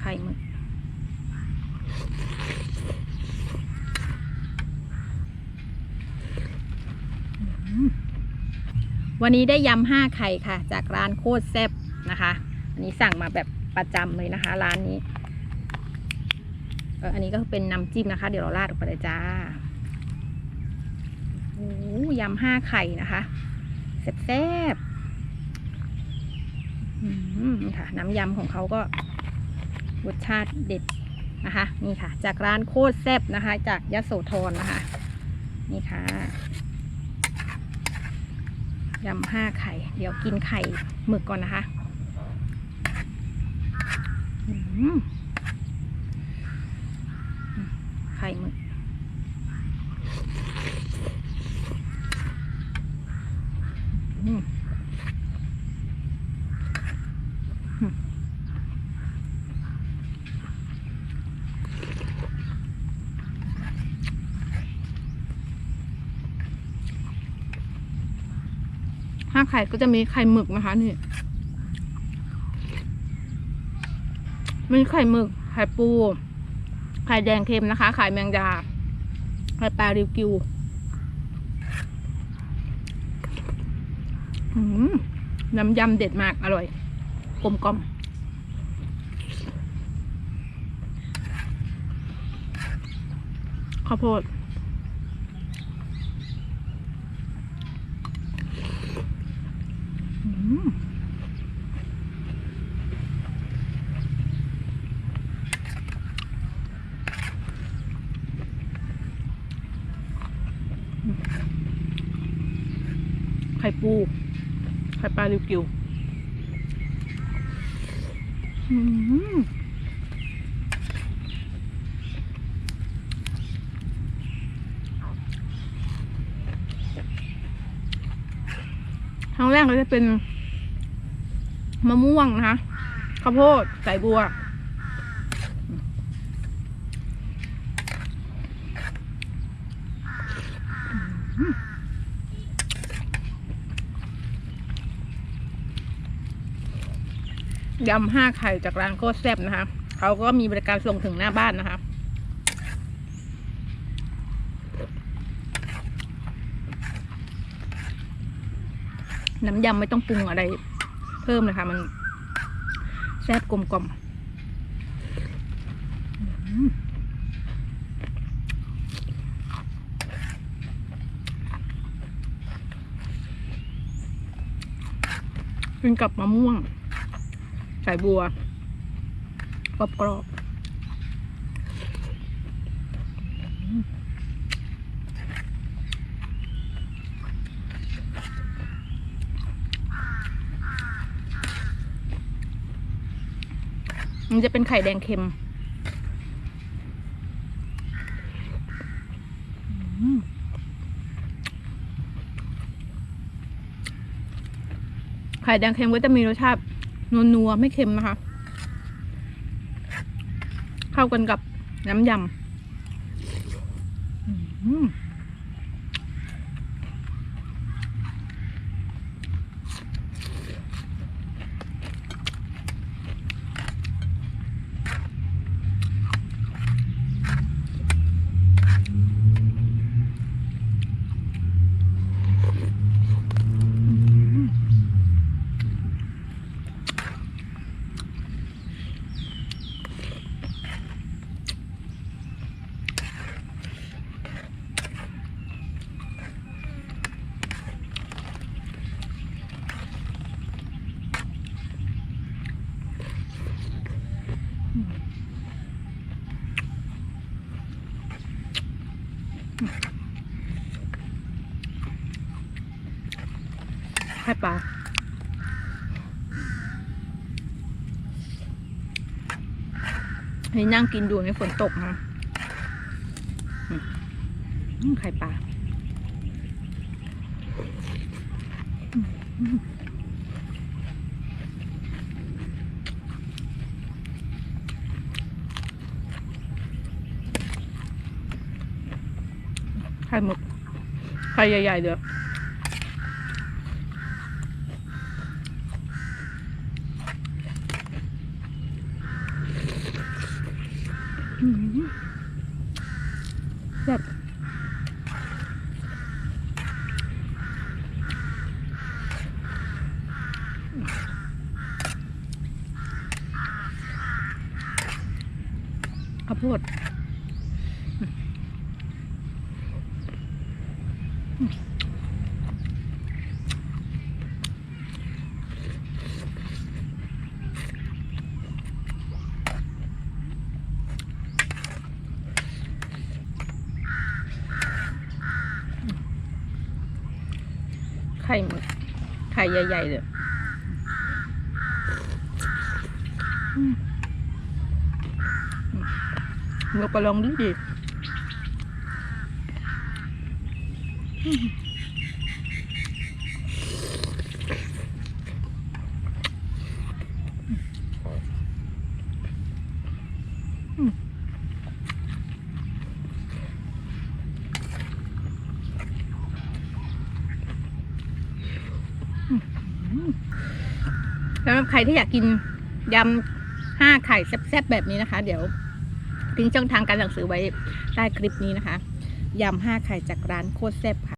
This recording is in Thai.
ไข่หมึกวันนี้ได้ยำห้าไข่ค่ะ จากร้านโคตรแซ่บนะคะ อันนี้สั่งมาแบบประจำเลยนะคะ ร้านนี้อันนี้ก็เป็นน้ำจิ้มนะคะ เดี๋ยวเราราดออกไปเลยจ้าโอ้ยำห้าไข่นะคะแซ่บๆ นี่ค่ะ น้ำยำของเขาก็รสชาติเด็ดนะคะ นี่ค่ะ จากร้านโคตรแซ่บนะคะ จากยะโสธรนะคะ นี่ค่ะยำห้าไข่ เดี๋ยวกินไข่หมึกก่อนนะคะ อืมไข่หมึก อืม อืมห้าไข่ก็จะมีไข่หมึกนะคะนี่มีไข่หมึก ไข่ปู ไข่แดงเค็มนะคะ ไข่แมงดา ไข่ปลาริวกิวน้ำยำเด็ดมาก อร่อย ลมกล่อมข้าวโพดไข่ปู ไข่ปลาลิวกิว ครั้งแรกก็จะเป็นมะม่วงนะคะข้าวโพดใส่บัว ยำห้าไข่จากร้านโคตรแซ่บนะคะ เขาก็มีบริการส่งถึงหน้าบ้านนะคะ น้ำยำไม่ต้องปรุงอะไรเพิ่มเลยค่ะมันแซ่บกลมกล่อมอืมกินกับมะม่วง ใส่บัวกรอบกรอบมันจะเป็นไข่แดงเค็มไข่แดงเค็มก็จะมีรสชาติ นัวๆไม่เค็มนะคะ เข้ากันกับน้ำยำ อืมไข่ปลานี่นั่งกินอยู่ในฝนตกนะไข่ปลาไข่หมึกไข่ใหญ่ๆเด้อ อื้อหือ แบบข้าวโพด ไข่หมึกไข่ใหญ่ๆเลยอืมอืมเราก็ลองดูดิอืมอืม สำหรับใครที่อยากกินยำห้าไข่แซ่บๆแบบนี้นะคะ เดี๋ยวทิ้งช่องทางการสั่งซื้อไว้ใต้คลิปนี้นะคะยำห้าไข่จากร้านโคตรแซ่บค่ะ